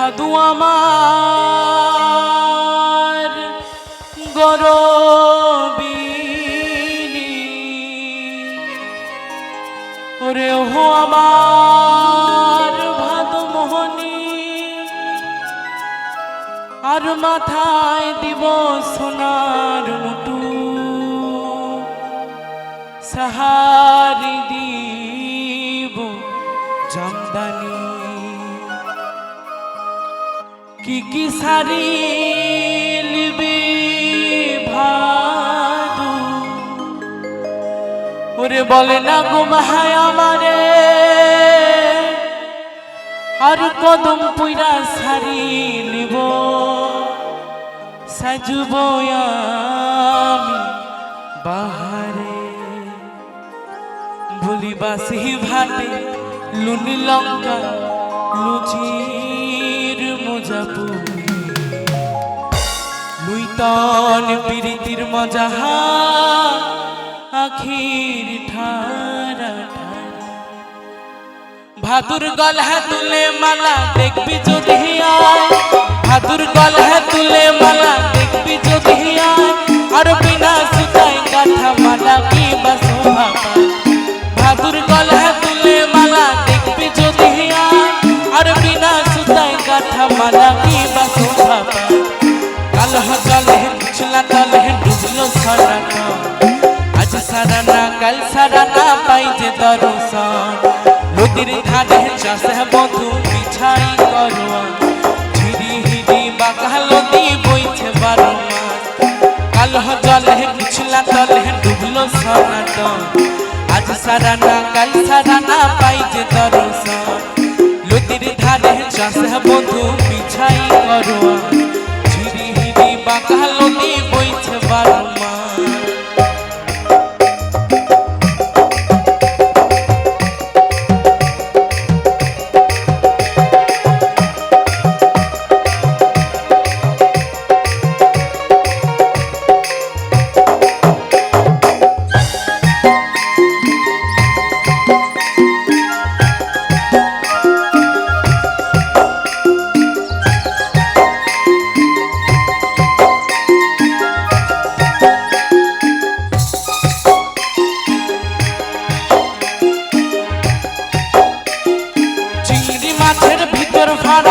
ভাদু আমার গরবিনী। ওরে হো আমার ভাদ মোহনী আর মাথায় দিব সোনার মুটু। সাহারি দিব জামদানি কি কি সারি লিবি ভাদু? ওরে বলে না গো মাহায় আমারে? আর কদম পুইরা সারি লিব, সাজুব আমি বাহারে। ভুলিবাসি ভাটে লুনি লঙ্কা লুচির মোজাপু লুইতন প্রীতির মজা হা, আখির ঠারা ভাদুর গলহা তুলে মালা দেখবি যদি ভাদুর গলহা আজ সারা না কাল সারানা পাই যে দর্শন। নদীর ধারে চাষে বধু বিছাই করুয়া ঝিরি হিরি বাঁকা দিয়ে বইছে বারো মাস কালহ জলে পিছলা তলে ডুবলো সনাতন। আজ সারানা, কাল সারানা পাই যে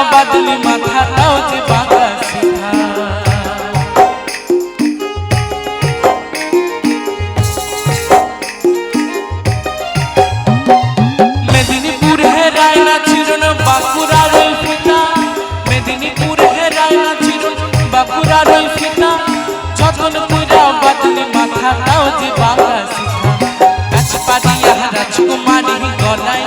কইরা বাদলি মাথাটাও যে বাঁকা সিধা। মেদিনীপুর হেরায় না চিরন বাঁকুড়ার ফিতা মেদিনীপুর হেরায় না চিরন বাঁকুড়ার ফিতা যতন কইরা বাদলি মাথাটাও যে বাঁকা সিধা। গাছপাড়িয়া রাজকুমারী গলায়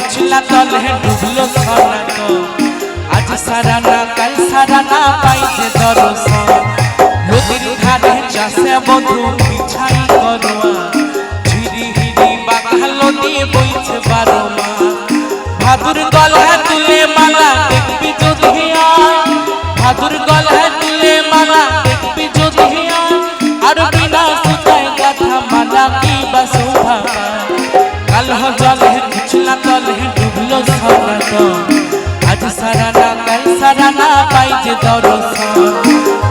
তলে ডুবলো সনাতন আজ সারা না কাল সারা না পাইছে দর্শন নদীর ধারে চাষে বধু বিছাই করোয়া ঝিরি হিরি বাঘালো দিয়ে বইছে বারো মা ভাদুর গলা তুলে মালা দেখবি যদি ভাদুর গলা তুলে মালা দেখবি যদি আর বিনা সুতায় গাথা মালা কি বা শোভা পায়। কাল জলে গাছলা তলে ডুবলো সনাতন আজ সারা না কাল সারা না পাই যে দর্শন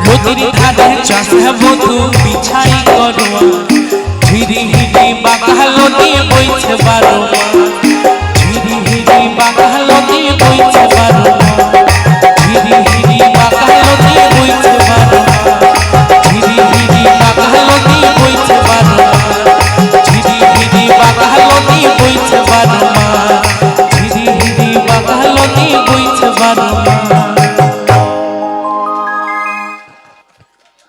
নদীর ধারে চাষে বধু বিছাই করো ঝিরি হিরি বাঘালো দিয়ে বইছে বারো ঝিরি হিরি বাঘালো দিয়ে বইছে বারো ঝিরি হিরি বাঘালো দিয়ে বইছে বারো ঝিরি হিরি বাঘালো